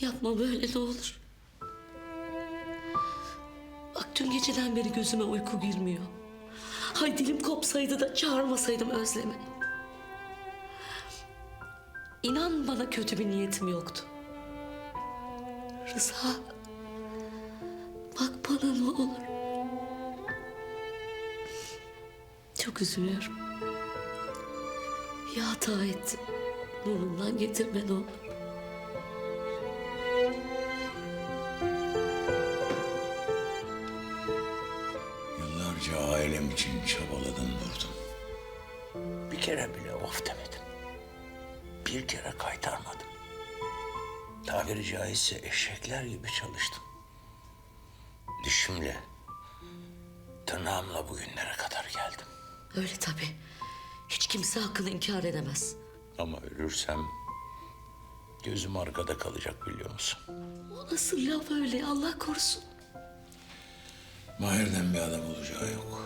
Yapma böyle ne olur. Bak dün geceden beri gözüme uyku girmiyor. Hay dilim kopsaydı da çağırmasaydım Özlem'i. İnan bana kötü bir niyetim yoktu. Rıza. Bak bana ne olur. Çok üzülüyorum. Ya hata ettim. Burnumdan getirme ne olur. Yıllarca ailem için çabaladım durdum. Bir kere bile of demedim. Bir kere kaytarmadım. Tabiri caizse eşekler gibi çalıştım. Dişimle, tırnağımla bugünlere kadar geldim. Öyle tabii. Hiç kimse hakkını inkar edemez. Ama ölürsem gözüm arkada kalacak biliyor musun? O nasıl laf öyle Allah korusun. Mahir'den bir adam olacağı yok.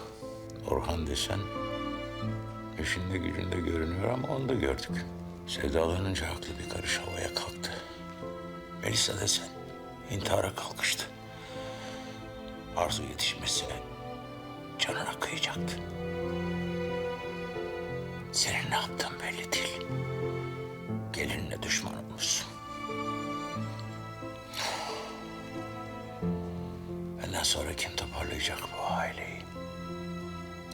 Orhan desen işinde gücünde görünüyor ama onu da gördük. Sevdalanınca aklı bir karış havaya kalktı. Melisa desen intihara kalkıştı. Arzu yetişmesine canına kıyacaktı. Senin ne yaptığın belli değil. Gelinle düşman olmuşsun. Benden sonra kim toparlayacak bu aileyi?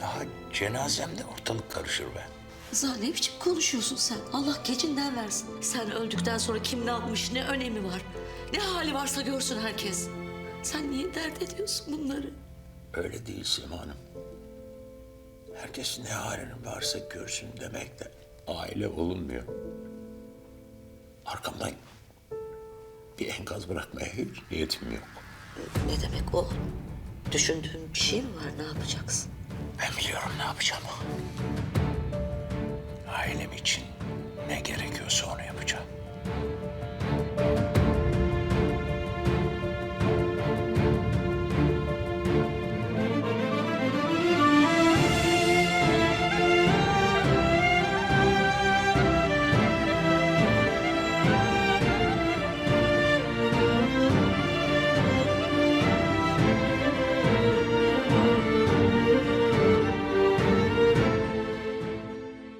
Daha cenazemde ortalık karışır be. Rıza ne biçim konuşuyorsun sen? Allah gecinden versin. Sen öldükten sonra kim ne yapmış ne önemi var? Ne hali varsa görsün herkes. Sen niye dert ediyorsun bunları? Öyle değil Sima Hanım. Herkes ne halinin varsa görsün demekle aile olunmuyor. Arkamdan bir enkaz bırakmaya hiç niyetim yok. Ne demek o? Düşündüğün bir şey mi var? Ne yapacaksın? Ben biliyorum ne yapacağımı.